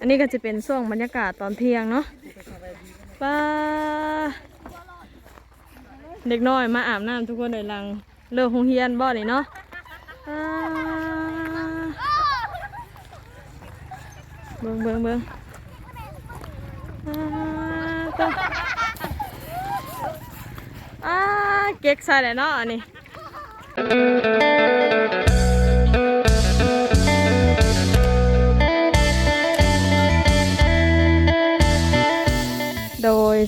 อันนี้ก็จะเป็นช่วงบรรยากาศตอนเที่ยงเนาะป้าเด็กน้อยมาอาบน้ำทุกคนเลยลังเลิกโรงเรียนบ่นี่เนาะเบิ่งเบิ่งเบิ่งอ่าตัวอ่าเก๊กใส่เลยเนาะอันนี้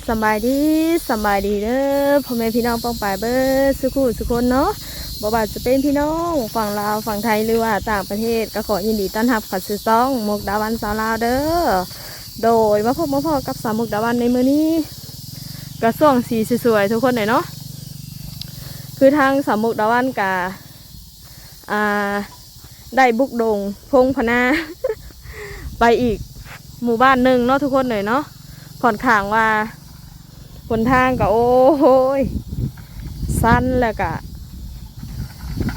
สบายดีสบายดีเด้อพ่อแม่พี่น้องป้องปายเบอร์สุขุสุคนเนาะบ่ว่าจะเป็นพี่น้องฝั่งลาวฝั่งไทยหรือว่าต่างประเทศก็ขอยินดีต้อนรับขัดซื้อซองมกดาวันสาวลาวเด้อโดยมาพบมาพอกับสาวมกดาวันในมือนี้กระส่วงสีสวยๆทุกคนเลยเนาะคือทางสาวมกดาวันกะอ่าได้บุกดงพงพนา ไปอีกหมู่บ้านหนึ่งเนาะทุกคนเลยเนาะค่อนขางว่า นทางก็โอ้โหยสั้นแล้วก็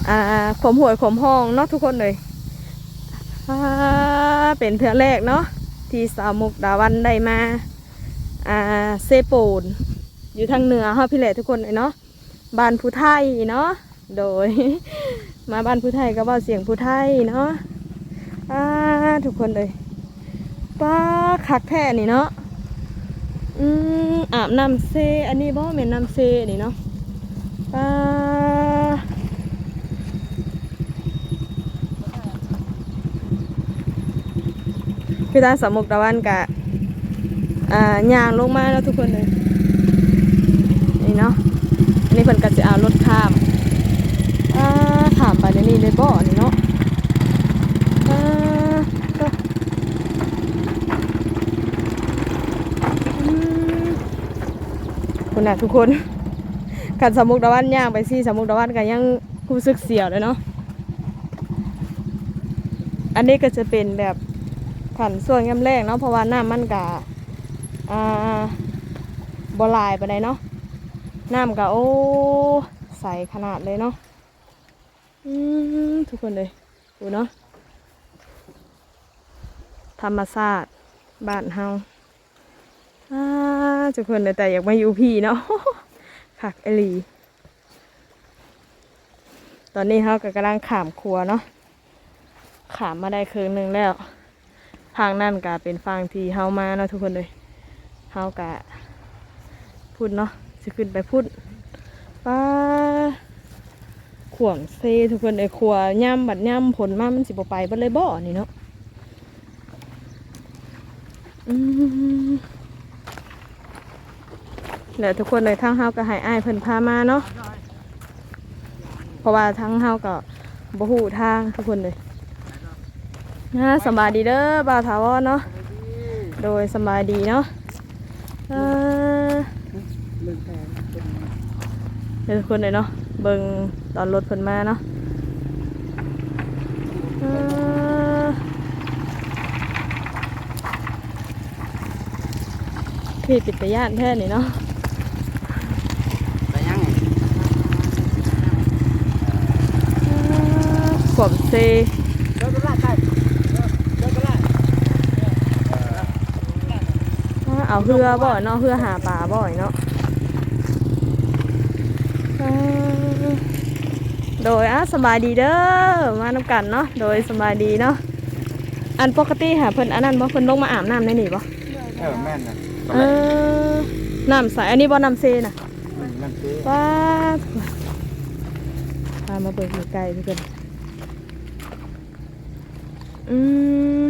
อ่าขมหวยขมห้องเนาะทุกคนเลยอ่าเป็นเทือแรกเนาะที่สาวมุกดาวันได้มาอ่าเซโปนอยู่ทางเหนือฮาพี่แหละทุกคนเลยเนาะบ้านผู้ไทยเนาะโดย มาบ้านผู้ไทยก็ว่าเสียงผู้ไทยเนาะอ่าทุกคนเลยป้าคักแท้นี่เนาะอืม อาบน้ำเซ อันนี้บ่แม่นน้ำเซนี่เนาะปลาพี่ตาสมมุกตะวันกะอ่าย่างลงมาแล้วทุกคนเลยนี่เนาะอันนี้เพิ่นก็จะเอารถข้ามอ่าข้ามไปในนี่เลยบ่นี่เนาะอ่าก็ อืมคุณ น่ะทุกคนกันสามุกตะวันย่างไปซี่สามุกตะวันกันยังรู้สึกเสียวเลยเนาะอันนี้ก็จะเป็นแบบขันส่วนย่แรกเนาะเพราะว่าน้ำมันกะอ่าบลายไปไหนเนาะน้ำกะโอ้ใสขนาดเลยเนาะทุกคนเลยดูเนาะธรรมศาสตร์บ้านเฮา ทุกคนเลยแต่อยากมาอยู่พี่เนาะคักเอลี ตอนนี้เขาก็กำลังขามครัวเนาะขามมาได้ครึ่งหนึ่งแล้วทางนั่นก็เป็นฟังที่เฮามาเนาะทุกคนเลยเฮากะพูดเนาะจะขึ้นไปพูดป้าขวงเซทุกคนเลยครัวย่ำบัดย่ำผลมามันสิบไปบัดเลยบ่อนี่เนาะอืม เดี๋ยวทุกคนเลยทั้งเฮาก็ให้อ้ายเพิ่นพามาเนาะเพราะว่าทั้งเฮาก็บ่ฮู้ทางทุกคนเลยนะสบายดีเด้อบ่าวถาวรเนาะโดยสบายดีเนาะเออเดี๋ยวทุกคนเลยเนาะเบิ่งตอนรถเพิ่นมาเนาะเอ่อพี่ปิดตะย่านแท้นี่เนาะ ไปยังไง ข วบเซเดินตลาดไปเดินตลาดเอาเรือบ่อยเนาะเรือหาปลาบ่อยเนาะเอ่อโดยอะสบายดีเด้อมานำกันเนาะโดยสบายดีเนาะอันปกติหาเพิ่นอันนั้นบ่เพิ่นลงมาอาบน้ำในนี่บ่เออแม่นนะเออน้ำใสอันนี้บ่น้ำเซน่ะนั่นคือว้าพามาเบิกอยู่ไกลทุกคน อืม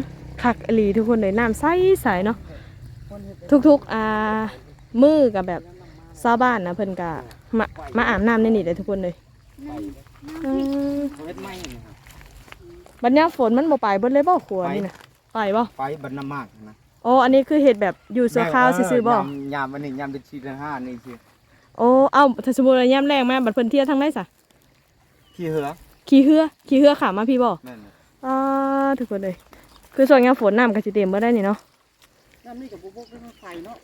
คักอหลีทุกคนเลยน้ำใสใสๆเนาะทุกๆอ่ามือกับแบบชาวบ้านนะเพิ่นก็มามาอาบน้ำในนี่เลยทุกคนเลยอืมเวทไม่นะครับบัดเนี้ยฝนมันบ่ไปเบิดเลยบ่ครัวนี่นะไปบ่ไฟบรรณมากนะโอ้อันนี้คือเห็ดแบบอยู่สัวข้าวซื่อๆบ่ยามยามอันนี้ยามเป็นชีเดือนห้านี่คือโอ้เอ้าถ้าสมมุติว่าย่ำแรงมาบัดเพิ่นเที่ยวทางไหนซะขี้เหือขี่เรือขี่เรือขามาพี่บ่แม่นนะอ่า ทุกคนเลย คือส่วนยามฝนน้ำก็สิเต็มบ่ได้นี่เนาะน้ำนี่กับพวกเป็นไฟเนาะ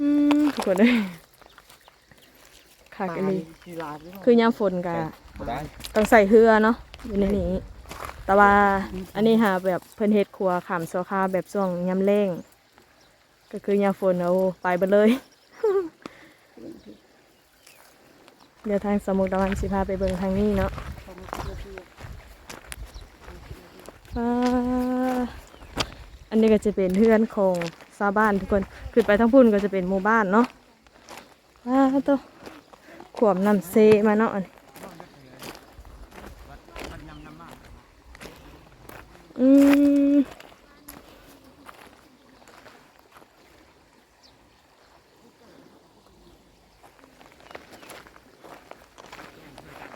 อืมทุกคนเลยคักอันนี้ขี้ลายคือยามฝนก็ได้ต้องใส่เรือเนาะอยู่ในนี้แต่ว่าอันนี้หาแบบเพิ่นเฮ็ดครัวขามโซคาแบบช่วงยามแล้งก็คือยามฝนเอาไปเบิดเลย เดี๋ยวทางสมุทรตะวันสิพาไปเบิ่งทางนี้เนาะ อันนี้ก็จะเป็นเพื่อนของชาวบ้านทุกคน ขึ้นไปทั้งพุ่นก็จะเป็นหมู่บ้านเนาะว้าตัวขวมน้ำเซมาเนาะอันนี้อืม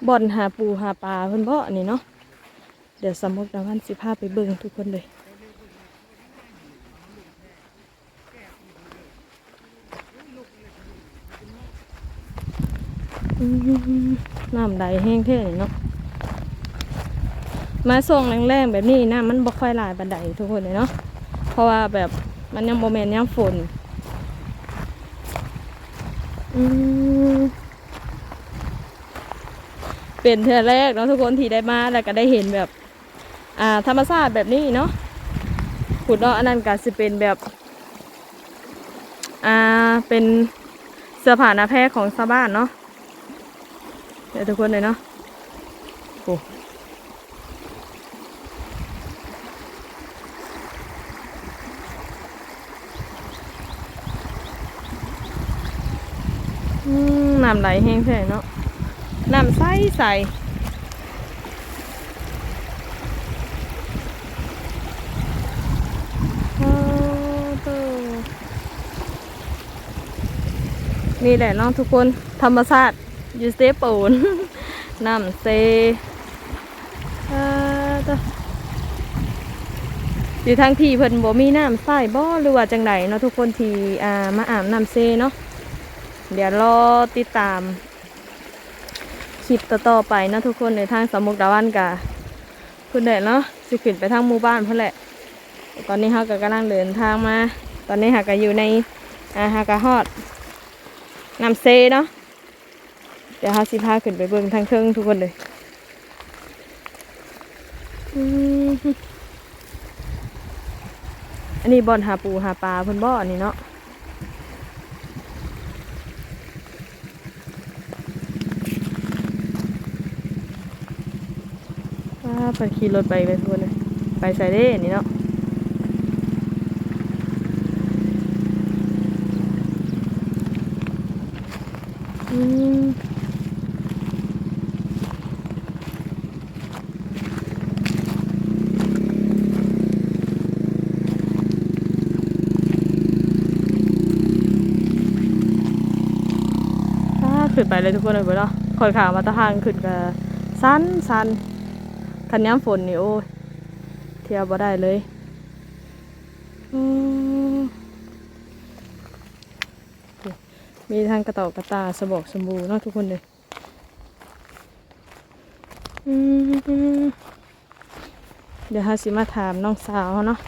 บ่อนหาปูหาปลาเพิ่นบ่อันนี้เนาะ เดี๋ยวสมุกดาวันสิพาไปเบิ่งทุกคนเลยน้ำไหลแห้งเท่เลยเนาะมาส่งแรงๆแบบนี้น้ำมันบ่ค่อยหลายบันไดทุกคนเลยเนาะเพราะว่าแบบมันยังโมเมนต์ยังฝนอืมเป็นเทอแรกเนาะทุกคนที่ได้มาแล้วก็ได้เห็นแบบ อ่าธรรมชาติแบบนี้เนาะขุดเนาะอันนั้นก็จะเป็นแบบ อ่าเป็นเสื้อผ้าหน้าแพรของชาวบ้านเนาะเดี๋ยวทุกคนเลยเนาะโอ้น้ำไหลแห้งแท้เนาะน้ำใสใสโอ้โต นี่แหละเนาะทุกคนธรรมชาติอยู่เซปูนน้ำเซอ่าต่ออยู่ทางพี่เพิ่นบ่มีน้ำใส่บ่หรือว่าจังไดเนาะทุกคนที่อ่ามาอาบน้ำเซเนาะเดี๋ยวรอติดตามคลิปต่อๆไปนะทุกคนในทางสมุกดาวันกะคุณเด็เนาะสิขึ้นไปทางหมู่บ้านเพิ่นแหละ ตอนนี้เฮาก็กำลังเดินทางมา ตอนนี้หาก็อยู่ในอ่าหากะฮอด น้ำเซเนาะเดี๋ยวฮาสิพาขึ้นไปเบิ่งทางเครื่องทุกคนเลยอันนี้บอนหาปูหาปลาเพิ่นบ่อนี่เนาะว้าเพิ่นขี่รถไปเลยทุกคนเลยไปใส่เด้นี่เนาะอืม ถ้า ขึ้นไปเลยทุกคนเลยเบ่เนาะคอยขามาตะทางขึ้นกับสั้นสั้นคันย้ำฝนนี่โอ้ยเที่ยวบ่ได้เลย อืม มีทางกระต่อกระตาสะบอกสมบูเนาะทุกคนเลยเดี๋ยวฮาสิมาถามน้องสาวเนาะ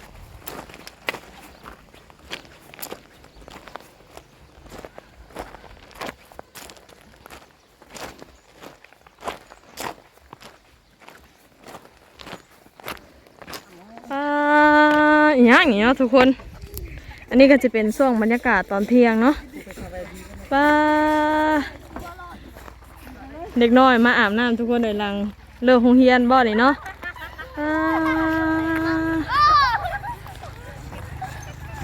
อ่าอย่างนี้เนาะทุกคน อันนี้ก็จะเป็นช่วงบรรยากาศตอนเที่ยงเนาะ ป้าเด็กน้อยมาอาบน้ำทุกคนเลยหลังเลิกโรงเรียนบ่นี่เนาะ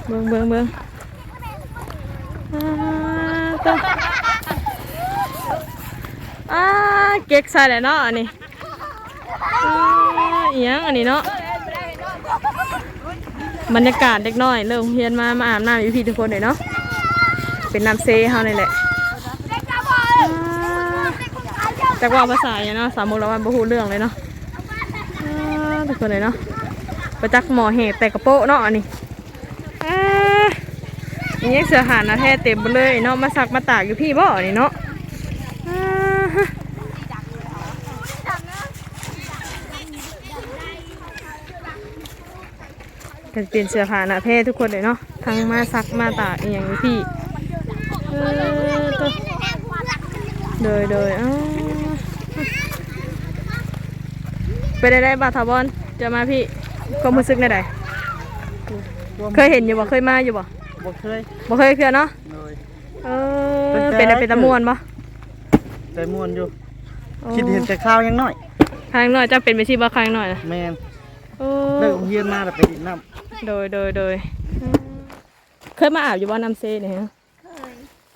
เบิ่งเบิ่งเบิ่งอ่าตัวอ่าเก๊กใส่เลยเนาะอันนี้อ่าอหย่างอันนี้เนาะบรรยากาศเด็กน้อยเริ่มเฮียนมามาอาบน้ำอยู่พี่ทุกคนเลยเนาะ เป็นน้ำเซเฮานี่แหละแต่ว่าภาษาอย่างเนาะสามโมงละวันบ่ฮู้เรื่องเลยเนาะอ่าทุกคนเลยเนาะประจักษ์หมอเหตุแต่กระโปะเนาะอันนี้อ่าอันนี้เสือหานะแท้เต็มไปเลยเนาะมาซักมาตากอยู่พี่บ่อันนี้เนาะอ่าฮะก็จะเป็นเสื้อผ้าหน้าเพศทุกคนเลยเนาะทั้งมาซักมาตากอหย่างนี้พี่ เออตัวโดยโดยอ้าวไปได้ได้บาทาบอลจะมาพี่ความรู้สึกในใดเคยเห็นอยู่บ่เคยมาอยู่บ่บ่เคยบ่เคยเคือเนาะเลยเออเป็นอะไรเป็นตะมวนบ่ใจม่วนอยู่ คิดเห็นแต่ข้าวยังน้อยครั้งหน่อยจะเป็นไปสิบ่ครั้งหน่อยนะแมนโอ้เลิกโรงเรียนมาแล้วไปดินน้ำโดยโดยโดยเคยมาอาบอยู่บ่น้ำเซ่เนี่ยฮะ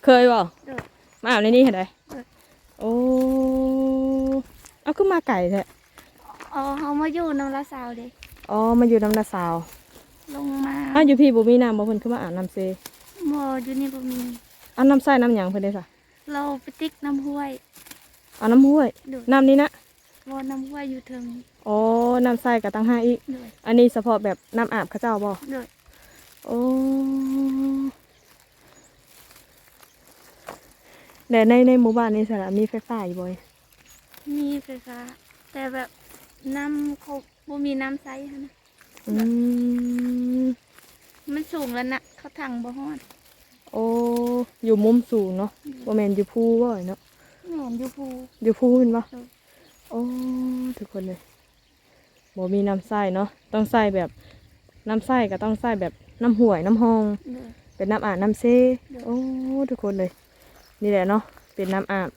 เคยเคยบ่โดยมาอาบในนี่เห็นไดเออโอ้เอาขึ้นมาไก่แท้อ๋อเขามาอยู่น้ำละสาวเด้อ๋อมาอยู่น้ำนาสาวลงมาอ้าวอยู่พี่บ่มีน้ำบ่เพิ่นขึ้นมาอาบน้ำเซหมออยู่นี่บ่มีเอาน้ำใส่น้ำหยังเพิ่นได้ซะเราไปติ๊กน้ำห้วยเอาน้ำห้วย โดยน้ำนี้นะวอน้ำห้วยอยู่เทิงอ๋อน้ำใส่กับตั้งห้าอีก โดยอันนี้เฉพาะแบบน้ำอาบเข้าเจ้าบ่โดยโอ้ แต่ในในหมู่บ้านนี้สระมีไฟฟ้าอยู่บ่อยมีไฟฟ้าแต่แบบน้ำเขาบ่มีน้ำใสหั้นนะอืมมันสูงแล้วนะเขาถังบ่ฮอดโอ้อยู่มุมสูงเนาะบ่แม่นอยู่ภูบ่อยเนาะแม่นอยู่ภูอยู่ภูแม่นบ่เออโอ้ทุกคนเลยบ่มีน้ำใส่เนาะต้องใส่แบบน้ำใส่ก็ต้องใส่แบบน้ำห่วยน้ำหองโดยเป็นน้ำอาบน้ำเซเดี๋ยวโอ้ทุกคนเลย นี่แหละเนาะเป็นน้ำอาบ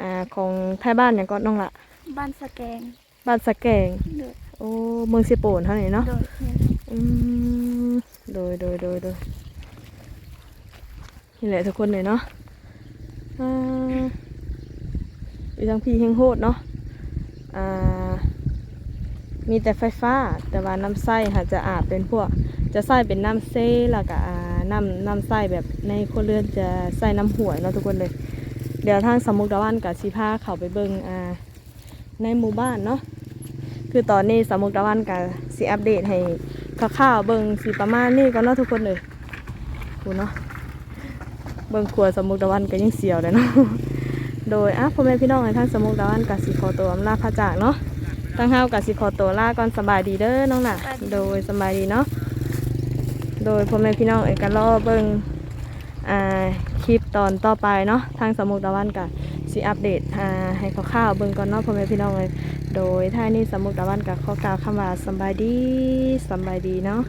อ่าของไทยบ้านเนี่ยก็น้องละบ้านสะแกงบ้านสะแกงโดยโอ้เมืองสิโปนเท่านี้เนาะโดยเนี่ยอืมโดยโดยโดยโดยนี่แหละทุกคนเลยเนาะอ่าอยู่ทางพี่เฮงโหดเนาะอ่ามีแต่ไฟฟ้าแต่ว่าน้ำใส้ค่ะจะอาบเป็นพวกจะใส่เป็นน้ำเซแล้วก็อ่า น้ำน้ำใส่แบบในครัวเรือนจะใส่น้ำหวยเนาะทุกคนเลย เดี๋ยวทางสมุกดาวันกับสีผ้าเขาไปเบิงอ่าในหมู่บ้านเนาะคือตอนนี้สมุกดาวันกับสีอัปเดตให้ข่าวๆเบิงสีประมาณนี้ก็เนาะทุกคนเลยดูเนาะเบิงครัวสมุกดาวันก็ยังเสียวเลยเนาะโดยอะพ่อแม่พี่น้องในทางสมุกดาวันกับสีขอตัวอำลาพระจากเนาะตั้งเฮากับสีขอตัวลาก่อนสบายดีเด้อน้องน่ะโดยสบายดีเนาะ โดยพ่อแม่พี่น้องเอกล่อเบิงคลิปตอนต่อไปเนาะทางสมุกตะวันกับสีอัปเดตให้คร่าวๆเบิงก่อนเนาะพ่อแม่พี่น้องเลยโดยท่านี้สมุกตะวันกับข้อกล่าวคำว่าสบายดีสบายดีเนาะ